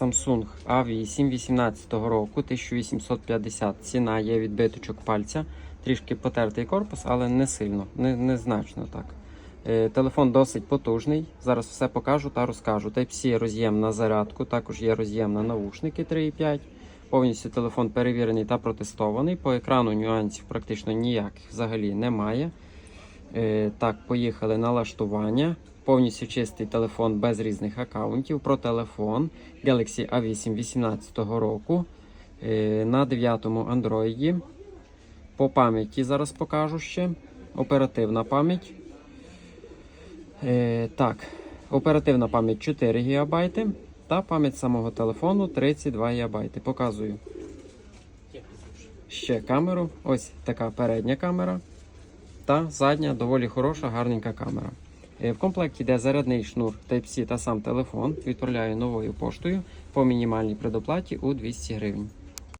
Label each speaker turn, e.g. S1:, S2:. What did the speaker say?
S1: Samsung A8 18 року 1850. Ціна є відбиточок пальця. Трішки потертий корпус, але не сильно, не, незначно так. Е, Телефон досить потужний. Зараз все покажу та розкажу. Type-C роз'єм на зарядку, також є роз'єм на навушники 3.5. Повністю телефон перевірений та протестований. По екрану нюансів практично ніяких взагалі немає. Е, так, поїхали налаштування. Повністю чистий телефон без різних аккаунтів. Про телефон Galaxy A8 18 року е, на 9-му Android. По пам'яті зараз покажу ще. Оперативна пам'ять. Е, так, оперативна пам'ять 4 ГБ та пам'ять самого телефону 32 ГБ. Показую ще камеру. Ось така передня камера. Та задня доволі хороша, гарненька камера. Е, В комплекті йде зарядний шнур Type-C та сам телефон. Відправляю новою поштою по мінімальній предоплаті у 200 гривень.